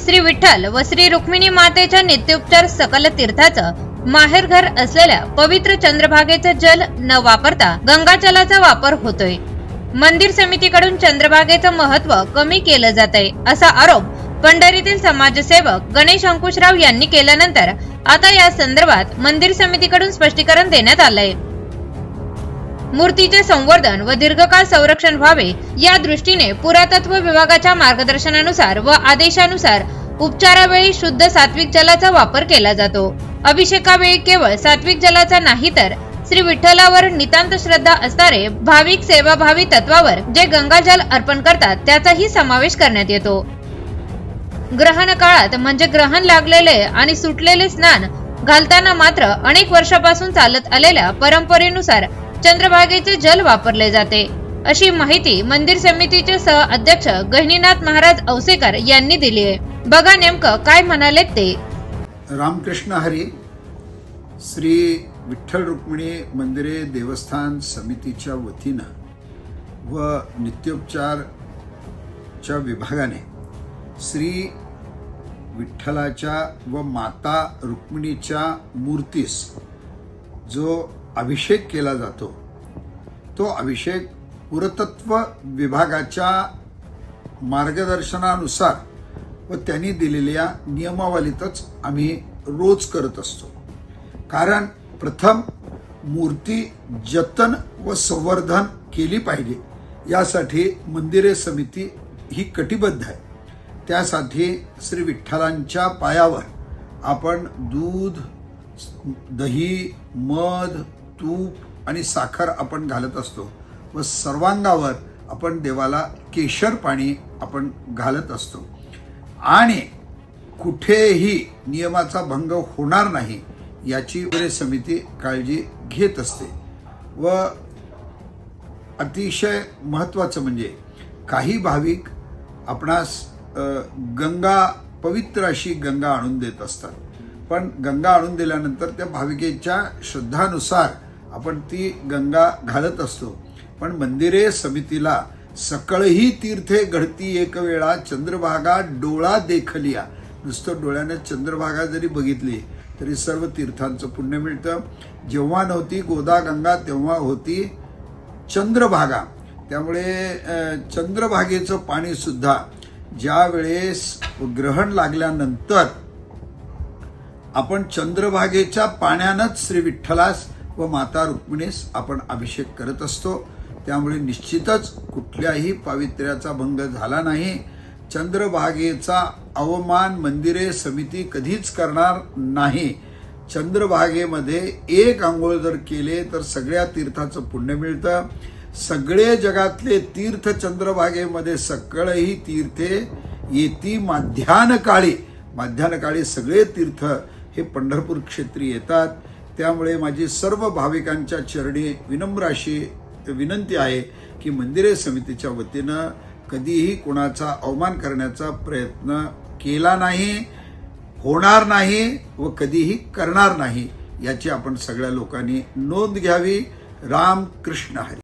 श्री विठ्ठल व श्री रुक्मिणी मातेच्या नित्योपचार सकल तीर्थाचं माहेरघर असलेल्या पवित्र चंद्रभागेचं जल न वापरता गंगाजलाचा वापर होतोय. मंदिर समितीकडून चंद्रभागेचं महत्त्व कमी केलं जात आहे असा आरोप पंढरीतील समाजसेवक गणेश अंकुशराव यांनी केल्यानंतर आता या संदर्भात मंदिर समितीकडून स्पष्टीकरण देण्यात आलंय. मूर्तीचे संवर्धन व दीर्घकाळ संरक्षण व्हावे या दृष्टीने पुरातत्व विभागाच्या मार्गदर्शनानुसार व आदेशानुसार उपचारावेळी शुद्ध सात्विक जलाचा वापर केला जातो. अभिषेकावेळी केवळ सात्विक जलाचा नाही तर श्री विठ्ठलावर नितांत श्रद्धा असणारे भाविक सेवाभावी तत्वावर जे गंगाजल अर्पण करतात त्याचाही समावेश करण्यात येतो. ग्रहण काळात म्हणजे ग्रहण लागलेले आणि सुटलेले स्नान घालताना मात्र अनेक वर्षापासून चालत आलेल्या परंपरेनुसार चंद्रभागेचे जल वापरले जाते. अशी माहिती मंदिर समितीचे सह अध्यक्ष गहिनीनाथ महाराज औसेकर यांनी दिली आहे. बघा नेमकं काय म्हणाले ते. रामकृष्ण हरी श्री विठ्ठल रुक्मिणी मंदिरे देवस्थान समितीच्या वतीनं व नित्योपचारच्या विभागाने श्री विठ्ठलाच्या व माता रुक्मिणीच्या मूर्तीस जो अभिषेक केला जातो. तो अभिषेक पुरातत्व विभागाच्या मार्गदर्शनानुसार व त्यांनी दिलेल्या नियमावलीतच आम्ही रोज करत असतो. कारण प्रथम मूर्ती जतन व संवर्धन केली पाहिजे. यासाठी मंदिरे समिती ही कटिबद्ध आहे. त्यासाठी श्री विठ्ठलांच्या पायावर आपण दूध दही मध तूप आणि साखर आपण घालत असतो व सर्वांगावर आपण देवाला केशर पाणी आपण घालत असतो. आणि कुठेही नियमाचा भंग होणार नाही याची वगैरे समिती काळजी घेत असते. व अतिशय महत्त्वाचं म्हणजे काही भाविक आपणास गंगा पवित्र अशी गंगा आणून देत असतात. पण गंगा आणून दिल्यानंतर त्या भाविकेच्या श्रद्धानुसार आपण ती गंगा घालत असतो. पण मंदिरे समितीला सकळही तीर्थे घडती एक वेळा चंद्रभागा डोळा देखलिया. नुसतं डोळ्याने चंद्रभागा जरी बघितली तरी सर्व तीर्थांचं पुण्य मिळतं. जेव्हा नव्हती गोदा गंगा तेव्हा होती चंद्रभागा. त्यामुळे चंद्रभागेचं पाणीसुद्धा ज्यावेळेस ज्या वेळेस ग्रहण लागल्यानंतर आपण चंद्रभागेच्या पाण्यानंच श्री विठ्ठलास व माता रुक्मिणीस आपण अभिषेक करत असतो. त्यामुळे निश्चितच कुठल्याही पावित्र्याचा भंग झाला नाही. चंद्रभागेचा अवमान मंदिरे समिती कधीच करणार नाही. चंद्रभागेमध्ये एक आंघोळ जर केले तर सगळ्या तीर्थाचं पुण्य मिळतं. सगळे जगातले तीर्थ चंद्रभागेमध्ये सकळही तीर्थे येती माध्यानकाळी माध्यानकाळी सगळे तीर्थ हे पंढरपूर क्षेत्री येतात. त्यामुळे माझी सर्व भाविकांच्या चरणी विनम्र अशी विनंती आहे की मंदिरे समितीच्या वतीनं कधीही कोणाचा अवमान करण्याचा प्रयत्न केला नाही होणार नाही व कधीही करणार नाही याची आपण सगळ्या लोकांनी नोंद घ्यावी. राम कृष्ण हरी.